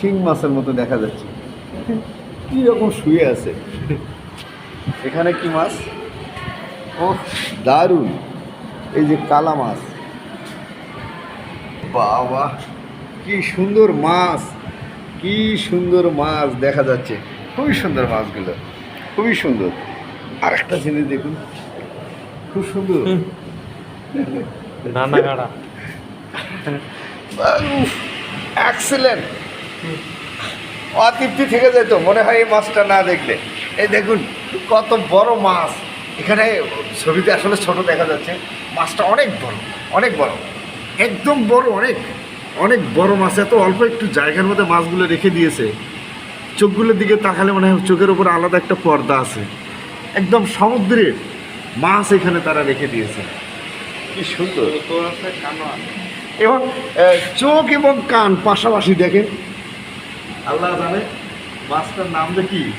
শিং মাছের মতো দেখা যাচ্ছে। কি রকম শুয়ে আছে। এখানে কি মাছ? ও দারুণ। এই যে কালা মাছ। বাবা, কি সুন্দর মাছ। কি সুন্দর মাছ দেখা যাচ্ছে। খুবই সুন্দর মাছগুলো। খুবই সুন্দর। আর একটা জিনিস দেখুন। খুব সুন্দর। নানা গাড়া এক্সেলেন্ট অতৃপ্তি থেকে যেত মনে হয় এই মাছটা না দেখলে। এই দেখুন কত বড় মাছ। এখানে ছবিতে আসলে ছোট দেখা যাচ্ছে। মাছটা অনেক বড় অনেক বড়। একদম বড় অনেক অনেক বড় মাছ। এত অল্প একটু জায়গার মধ্যে মাছগুলো রেখে দিয়েছে। চোখগুলোর দিকে তাকালে মনে হয় চোখের উপর আলাদা একটা পর্দা আছে। একদম সমুদ্রের মাছ এখানে তারা রেখে দিয়েছে। কি সুন্দর। এবং চোখ এবং কান পাশাপাশি দেখেন। আল্লাহ জানে মাছটার নাম কি?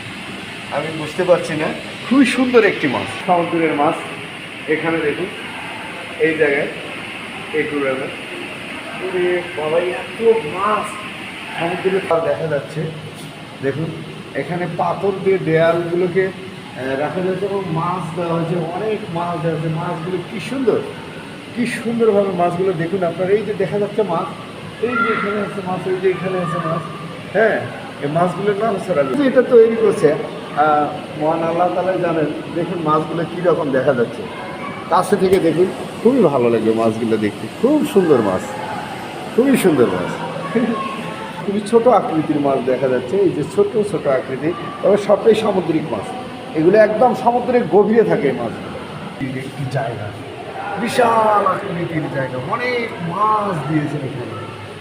আমি বুঝতে পারছি না। খুবই সুন্দর একটি মাছ। সমুদ্রের মাছ। এখানে দেখুন, এই জায়গায় এইগুলো বাবা, এত মাছ! সমুদ্রে দেখা যাচ্ছে। দেখুন, এখানে পাথর দিয়ে দেয়ালগুলোকে রাখা যাচ্ছে এবং মাছ দেওয়া হয়েছে, অনেক মাছ দেওয়া হয়েছে। মাছগুলো কী সুন্দর, কী সুন্দরভাবে মাছগুলো দেখুন আপনার। এই যে দেখা যাচ্ছে মাছ, এই যে এখানে আছে মাছ, এই যে এখানে আছে মাছ হ্যাঁ এই মাছগুলোর নাম ছাড়া এটা তৈরি করছে মহান আল্লাহ তালা জানেন, দেখুন মাছগুলো কীরকম দেখা যাচ্ছে। কাছে থেকে দেখুন, খুবই ভালো লাগবে মাছগুলো দেখতে। খুব সুন্দর মাছ, খুবই সুন্দর মাছ। খুবই ছোট আকৃতির মাছ দেখা যাচ্ছে, এই যে ছোট ছোট আকৃতি তবে সবটাই সামুদ্রিক মাছ। এগুলো একদম সমুদ্রের গভীরে থাকে এই মাছগুলো একটি জায়গা। বিশাল আকৃতির জায়গা। অনেক মাছ দিয়েছেন এখানে।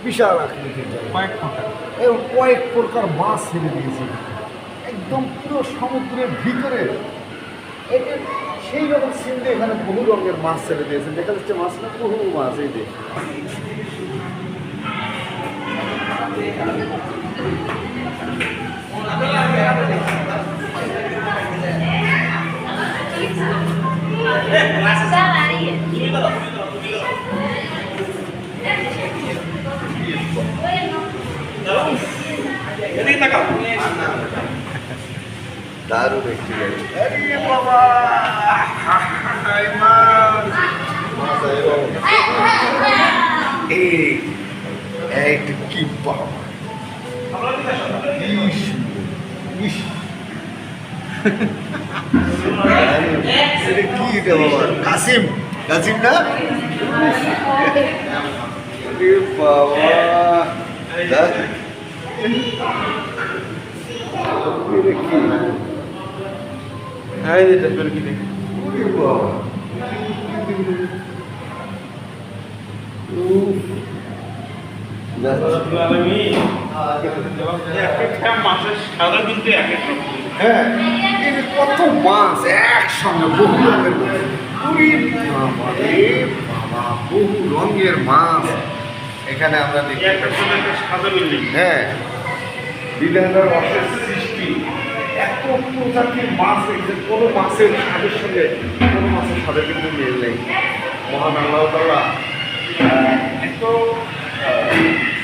বিশাল আকৃতির জায়গা। কয়েক ঘণ্টা এবং কয়েক প্রকার মাছ ছেড়ে দিয়েছে একদম পুরো সমুদ্রের ভিতরে। এটা সেই রকম সিন্দে এখানে বহু রঙের মাছ ছেড়ে দিয়েছে। দেখা যাচ্ছে মাছ না বহু মাছ এই একটি জায়গা আরে বাবা হাই মাছ মাছ এবং এই একটা কি বাবা ইস, ইস। এটা কি এটা বাবা? কাসিম। কাসিম না? বাবা। দেখ। এটা কি? হ্যাঁ এই কি দেখি? বাবা। মাছের সাদা কিন্তু এক এক রকম হ্যাঁ। এই কত মাছ একসঙ্গে বহু রঙের বাবা রে বাবা বহু রঙের মাছ এখানে আমরা দেখতে পাচ্ছি। হ্যাঁ। বিভিন্ন রসের সৃষ্টি। এত প্রজাতির মাছ রেখেছে কোনো মাছের স্বাদের সঙ্গে কোনো মাছের স্বাদের কিন্তু মিল নেই। মহান আল্লাহ তাআলা, এত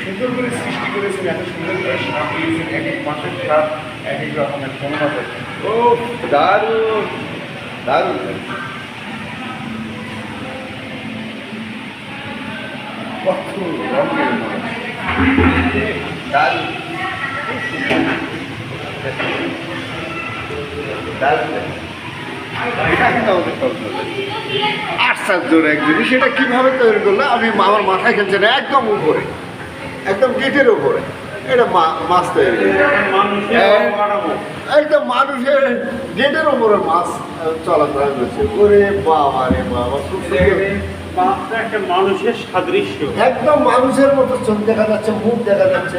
সুন্দর করে সৃষ্টি করেছেন এত সুন্দর করে স্বাদ দিয়েছেন এক এক মাছের স্বাদ। এক এক রকমের কোনো মাছের ও দারুণ দারুণ। জিনিস সেটা কীভাবে তৈরি করল? আমি আমার মাথায় খেলছে না, একদম উপরে। একদম গেটের উপরে। এটা মাছ তৈরি। হ্যাঁ। একদম মানুষের গেটের উপরে মাছ চলাফেরা করছে। ওরে বাবা রে বাবা খুব সুন্দর। একটা মানুষের সাদৃশ্য। একদম মানুষের মতো চোখ দেখা যাচ্ছে মুখ দেখা যাচ্ছে।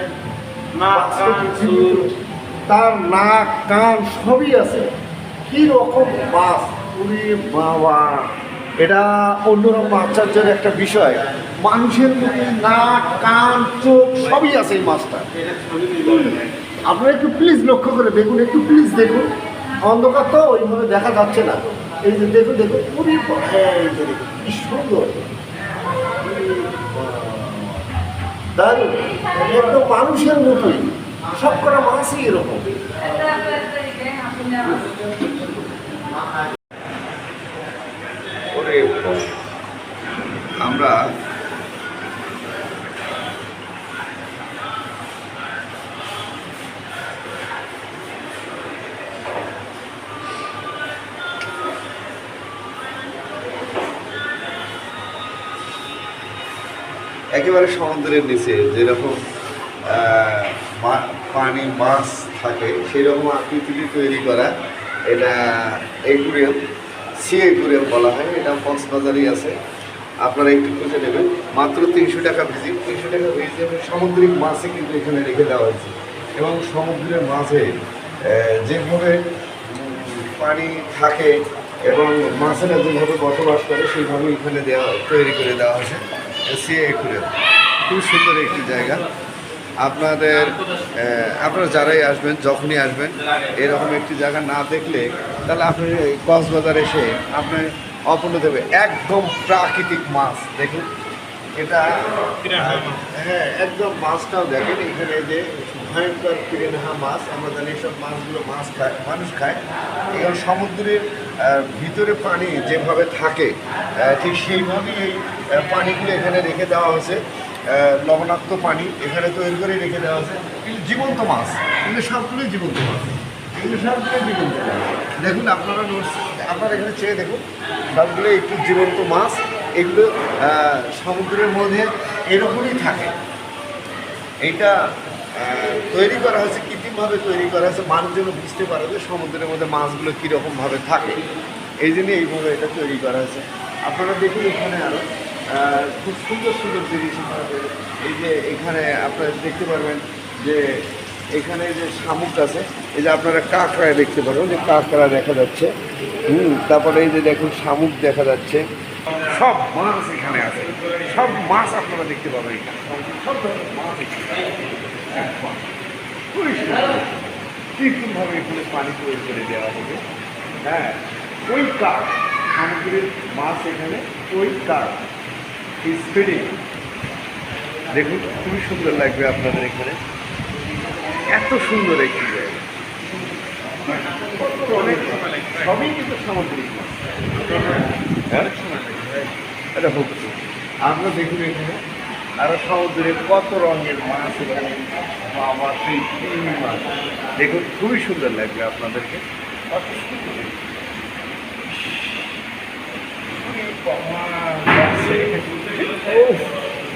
তার নাক কান সবই আছে। কি রকম মাছ? উরি বাবা। এটা অন্যরকম আশ্চর্যের একটা বিষয়। মানুষের মতো নাক, কান, চোখ, সবই আছে এই মাছটা। আপনারা একটু প্লিজ লক্ষ্য করে দেখুন, একটু প্লিজ দেখুন। অন্ধকার তো, ওইভাবে দেখা যাচ্ছে না। এই যে দেখুন দেখুন, পুরি এই যে দেখুন, কি সুন্দর। মানুষের মতোই। সব করা মাছই এরকম। আমরা একেবারে সমুদ্রের নিচে, যেরকম পানি, মাছ থাকে সেই রকম আকৃতিটি তৈরি করা। এটা একুরিয়াম, সি একুরিয়াম বলা হয়, এটা কক্সবাজারই আছে। আপনারা একটু খুঁজে নেবেন। মাত্র তিনশো টাকা ভিজিট তিনশো টাকা ভিজিট সামুদ্রিক মাছই কিন্তু এখানে রেখে দেওয়া হয়েছে। এবং সমুদ্রের মাঝে যেভাবে পানি থাকে এবং মাছেরা যেভাবে বসবাস করে সেইভাবে এখানে দেওয়া, তৈরি করে দেওয়া হয়েছে। সি একুরিয়াম খুব সুন্দর একটি জায়গা। আপনাদের আপনারা যারাই আসবেন যখনই আসবেন এরকম একটি জায়গা না দেখলে তাহলে আপনি কক্সবাজার এসে আপনি অপূর্ণ দেবে। একদম প্রাকৃতিক মাছ দেখুন। এটা হ্যাঁ একদম মাছটাও দেখেন। এখানে যে ভয়ঙ্কর পিরেনহা মাছ আমরা জানি সব মাছগুলো মাছ খায় মানুষ খায়। এবং সমুদ্রের ভিতরে পানি যেভাবে থাকে ঠিক সেইভাবেই এই পানিগুলো এখানে রেখে দেওয়া হয়েছে। লবণাক্ত পানি এখানে তৈরি করে রেখে দেওয়া হয়েছে। কিন্তু জীবন্ত মাছ। কিন্তু সবগুলোই জীবন্ত মাছ। এগুলো সবগুলোই জীবন্ত মাছ। দেখুন আপনারা আপনারা এখানে চেয়ে দেখুন সবগুলো একটু জীবন্ত মাছ। এগুলো সমুদ্রের মধ্যে এরকমই থাকে। আহ, তৈরি করা হয়েছে, কৃত্রিমভাবে তৈরি করা হয়েছে। মানুষ যেন বুঝতে পারে যে সমুদ্রের মধ্যে মাছগুলো কীরকমভাবে থাকে। এই জন্য এইভাবে এটা তৈরি করা হয়েছে। আপনারা দেখুন এখানে আরও খুব সুন্দর সুন্দর জিনিস এই যে এখানে আপনারা দেখতে পারবেন যে এখানে যে শামুক আছে, এই যে আপনারা কাঁকড়া দেখতে পারবেন, যে কাঁকড়া দেখা যাচ্ছে। হুম, তারপরে এই যে দেখুন শামুক দেখা যাচ্ছে। সব মাছ এখানে আছে। সব মাছ আপনারা দেখতে পাবেন সব ধরনের মাছ একদম। খুবই কৃত্রিমভাবে এখানে পানি তৈরি করে দেওয়া হবে হ্যাঁ ওই কাঠ সামুদ্রিক মাছ এখানে ওই কাঠ স্পিডিং দেখুন খুবই সুন্দর লাগবে আপনাদের এখানে এত সুন্দর একটি জায়গা সবই কিন্তু সামুদ্রিক মাছ আমরা দেখুন এখানে আরও সমুদ্রে কত রঙের মাছ এখানে? বাবা, সেই চিংড়ি মাছ। দেখুন, খুবই সুন্দর লাগবে আপনাদেরকে।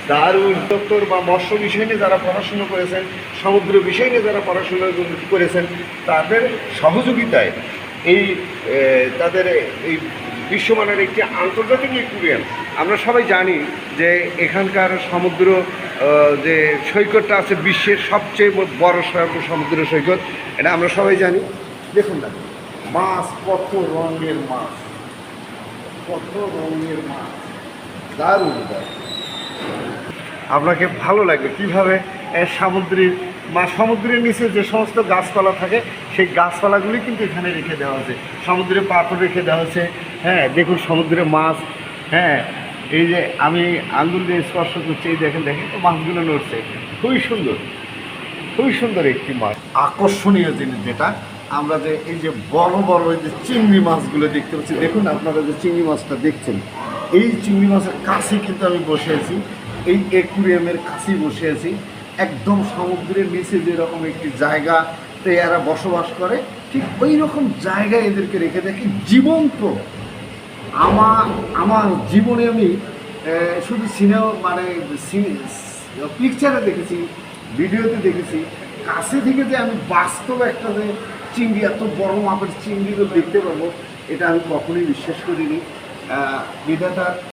দারুণ। দপ্তর বা মৎস্য বিষয় নিয়ে যারা পড়াশুনো করেছেন, সমুদ্র বিষয় নিয়ে যারা পড়াশোনা করেছেন, তাদের সহযোগিতায় এই তাদের এই বিশ্বমানের একটি আন্তর্জাতিক ইকুরিয়াম আমরা সবাই জানি যে এখানকার সমুদ্র যে সৈকতটা আছে বিশ্বের সবচেয়ে বড় সম- সমুদ্র সৈকত, এটা আমরা সবাই জানি। দেখুন না, মাছ, কত রঙের মাছ, কত রঙের মাছ। দারুণ আপনাকে ভালো লাগবে কীভাবে সামুদ্রিক মা, সমুদ্রের নিচে যে সমস্ত গাছপালা থাকে, সেই গাছপালাগুলি কিন্তু এখানে রেখে দেওয়া হয়েছে। সমুদ্রে পাথর রেখে দেওয়া হয়েছে। হ্যাঁ দেখুন সমুদ্রে মাছ। হ্যাঁ এই যে আমি আঙ্গুল দিয়ে স্পর্শ করছি, এই দেখেন দেখেন তো মাছগুলো নড়ছে। খুবই সুন্দর খুবই সুন্দর একটি মাছ। আকর্ষণীয় জিনিস যেটা। আমরা যে এই যে বড় বড় এই যে চিংড়ি মাছগুলো দেখতে পাচ্ছি, দেখুন আপনারা যে চিংড়ি মাছটা দেখছেন, এই চিংড়ি মাছের কাছে কিন্তু আমি বসে আছি, এই একুরিয়ামের কাছেই বসে আছি। একদম সমুদ্রের নিচে যেরকম একটি জায়গাতে এরা বসবাস করে, ঠিক ওই রকম জায়গায় এদেরকে রেখে দেখি জীবন্ত আমার আমার জীবনে আমি শুধু সিনেমা মানে পিকচারে দেখেছি ভিডিওতে দেখেছি কাছে থেকে যে আমি বাস্তব একটা যে চিংড়ি এত বড় মাপের চিংড়ি তো দেখতে পাবো এটা আমি কখনোই বিশ্বাস করিনি। আহ, বিধাতা